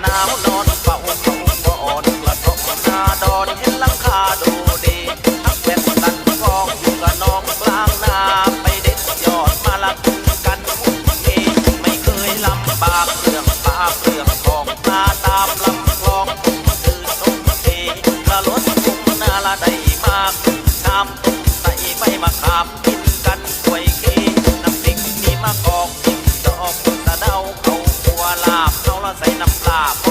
หนาวนอนเฝ้าคงบ่อ่อนกระทบหนาดอนเห็นลังคาดูดีทักงแบบตันกองอยู่กับน้องกลางนาไปเด็ดยอดมาละกันเองไม่เคยลำบากเรื่องปลาเปลือกทองมาตามลำคลองตื่นนมเองละลดคุ้มนาละได้มากน้ำตุ้มใส่ใบมาขับกินกันกวยเก ใส่น้ำลาบ